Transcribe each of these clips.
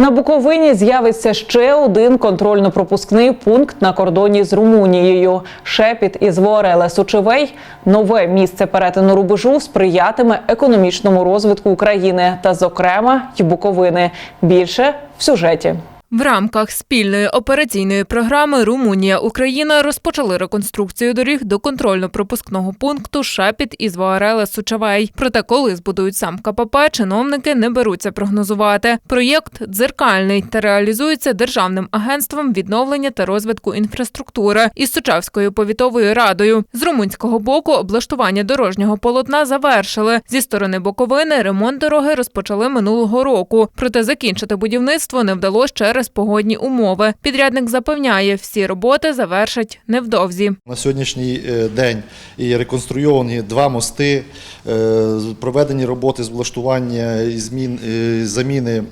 На Буковині з'явиться ще один контрольно-пропускний пункт на кордоні з Румунією. Шепіт із Вореле Сучевей нове місце перетину рубежу сприятиме економічному розвитку України та, зокрема, й Буковини. Більше в сюжеті. В рамках спільної операційної програми Румунія Україна розпочали реконструкцію доріг до контрольно-пропускного пункту Шапіт із Вуареле Сучавей. Проте, коли збудують сам КПП, чиновники не беруться прогнозувати. Проєкт дзеркальний та реалізується державним агентством відновлення та розвитку інфраструктури із Сучавською повітовою радою. З румунського боку облаштування дорожнього полотна завершили. Зі сторони Буковини ремонт дороги розпочали минулого року. Проте закінчити будівництво не вдалося через погодні умови. Підрядник запевняє, всі роботи завершать невдовзі. На сьогоднішній е, день і реконструйовані два мости, е, проведені роботи з влаштування і змін, е, заміни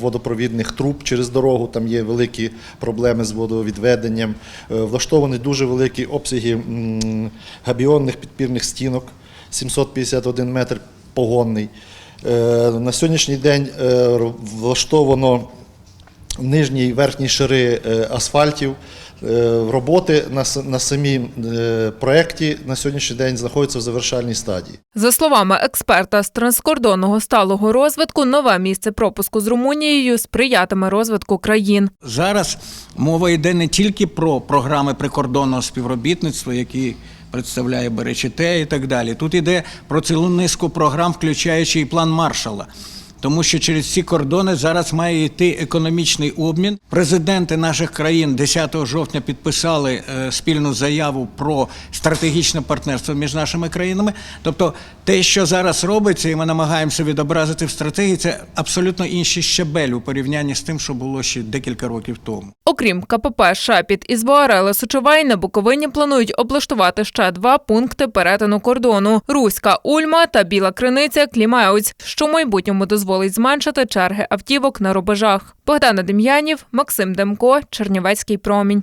водопровідних труб через дорогу. Там є великі проблеми з водовідведенням. Влаштовані дуже великі обсяги габіонних підпірних стінок, 751 метр погонний. На сьогоднішній день влаштовано нижні і верхні шари е, асфальтів. Е, Роботи на, на самій е, проєкті на сьогоднішній день знаходяться в завершальній стадії. За словами експерта з транскордонного сталого розвитку, нове місце пропуску з Румунією сприятиме розвитку країн. Зараз мова йде не тільки про програми прикордонного співробітництва, які представляє БРЧТ і так далі. Тут йде про цілу низку програм, включаючи і план Маршала. Тому що через ці кордони зараз має йти економічний обмін. Президенти наших країн 10 жовтня підписали е, спільну заяву про стратегічне партнерство між нашими країнами. Тобто, те, що зараз робиться, і ми намагаємося відобразити в стратегії, це абсолютно інший щабель у порівнянні з тим, що було ще декілька років тому. Окрім КПП Шапіт із Буареле Сучовай на Буковині планують облаштувати ще два пункти перетину кордону: Руська Ульма та Біла Криниця Клімеуць, що в майбутньому дозволить зменшити черги автівок на рубежах. Богдана Дем'янів, Максим Демко, Чернівецький промінь.